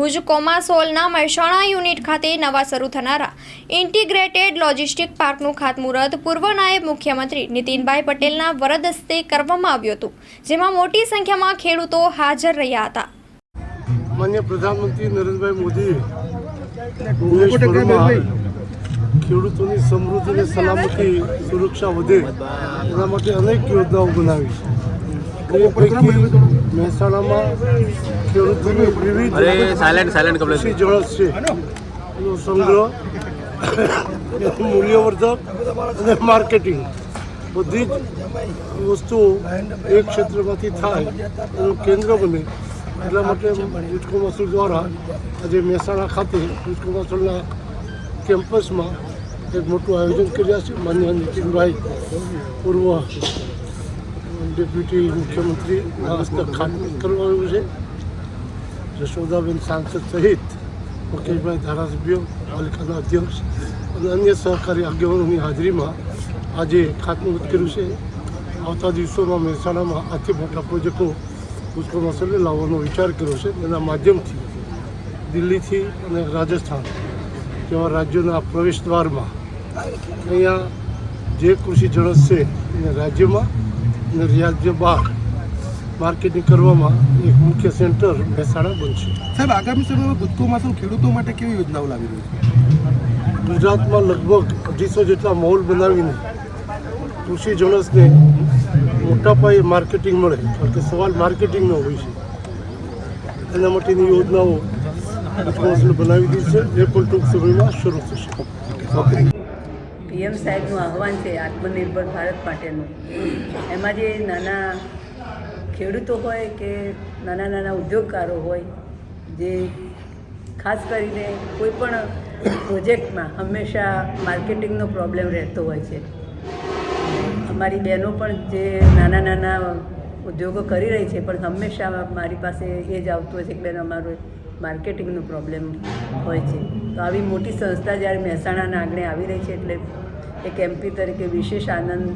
Bhuj કોમાસોલના Mehsana unit ખાતે નવા શરૂ થનારા ઇન્ટિગ્રેટેડ લોજિસ્ટિક પાર્કનું ખાતમુહૂર્ત પૂર્વ નાયબ મુખ્યમંત્રી નીતિનભાઈ પટેલના વરદ હસ્તે કરવામાં આવ્યું હતું જેમાં મોટી સંખ્યામાં ખેડૂતો હાજર રહ્યા હતા. માન્ય પ્રધાનમંત્રી નરેન્દ્રભાઈ મોદીએ ખેડૂતોની સમૃદ્ધિ અને સલામતી સુરક્ષા વધે એના માટે અનેક યોજનાઓ બનાવી છે. મહેસાણામાં ખેડૂતોની વિવિધ સાયલેન્ટ સાયલેન્ટ કૃષિ જળસ છે. એનો સંગ્રહ મૂલ્યવર્ધક અને માર્કેટિંગ. બધી જ વસ્તુઓ એક ક્ષેત્રમાંથી થાય એનું કેન્દ્ર બને. એટલા માટે ગુજકો મસૂલ દ્વારા આજે મહેસાણા ખાતે ગુજકો મસૂલના કેમ્પસમાં એક મોટું આયોજન કર્યા છે. માન્ય નીતિનભાઈ પૂર્વ ડેપ્યુટી મુખ્યમંત્રી કરવામાં આવ્યું છે. જશોદાબેન સાંસદ સહિત મુકેશભાઈ ધારાસભ્યો, પાલિકાના અધ્યક્ષ અને અન્ય સહકારી આગેવાનોની હાજરીમાં આજે ખાતમુહૂર્ત કર્યું છે. આવતા દિવસોમાં મહેસાણામાં આથી મોટા પ્રોજેક્ટો પુષ્કો મસલે લાવવાનો વિચાર કર્યો છે. એના માધ્યમથી દિલ્હીથી અને રાજસ્થાન જેવા રાજ્યોના પ્રવેશ દ્વારમાં અહીંયા જે કૃષિ જળસ છે એને રાજ્યમાં અને રાજ્ય બહાર માર્કેટિંગ કરવામાં એક મુખ્ય સેન્ટર મહેસાણા બનશે. સાહેબ આગામી સમયમાં ભૂતકોમાં શું ખેડૂતો માટે કેવી યોજનાઓ લાવી રહી છે? ગુજરાતમાં લગભગ અઢીસો જેટલા મોલ બનાવીને કૃષિ જણસને મોટા પાયે માર્કેટિંગ મળે કારણ કે સવાલ માર્કેટિંગનો હોય છે. એના માટેની યોજનાઓ બનાવી દીધી છે. એ પણ ટૂંક સમયમાં શરૂ થશે. પીએમ સાહેબનું આહવાન છે આત્મનિર્ભર ભારત માટેનું. એમાં જે નાના ખેડૂતો હોય કે નાના નાના ઉદ્યોગકારો હોય, જે ખાસ કરીને કોઈ પણ પ્રોજેક્ટમાં હંમેશા માર્કેટિંગનો પ્રોબ્લેમ રહેતો હોય છે. અમારી બહેનો પણ જે નાના નાના ઉદ્યોગો કરી રહી છે, પણ હંમેશા મારી પાસે એ જ આવતું હોય છે કે બેન, અમારો માર્કેટિંગનો પ્રોબ્લેમ હોય છે. તો આવી મોટી સંસ્થા જ્યારે મહેસાણાના આંગણે આવી રહી છે એટલે એક એમપી તરીકે વિશેષ આનંદ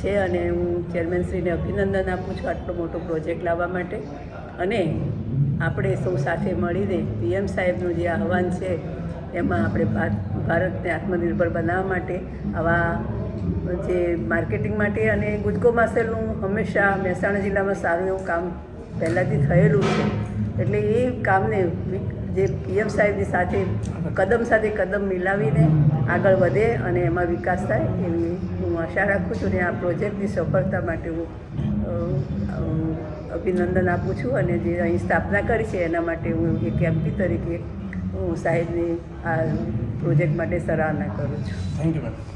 છે અને હું ચેરમેનશ્રીને અભિનંદન આપું છું આટલો મોટો પ્રોજેક્ટ લાવવા માટે. અને આપણે સૌ સાથે મળીને પીએમ સાહેબનું જે આહવાન છે, એમાં આપણે ભારત ભારતને આત્મનિર્ભર બનાવવા માટે, આવા જે માર્કેટિંગ માટે અને ગુજકો માસેલનું હંમેશા મહેસાણા જિલ્લામાં સારું એવું કામ પહેલાંથી થયેલું છે. એટલે એ કામને જે પીએમ સાહેબની સાથે, કદમ સાથે કદમ મિલાવીને આગળ વધે અને એમાં વિકાસ થાય એવી હું આશા રાખું છું અને આ પ્રોજેક્ટની સફળતા માટે હું અભિનંદન આપું છું અને જે અહીં સ્થાપના કરી છે એના માટે હું એક એમપી તરીકે હું સાહેબની આ પ્રોજેક્ટ માટે સરાહના કરું છું. Thank you ma'am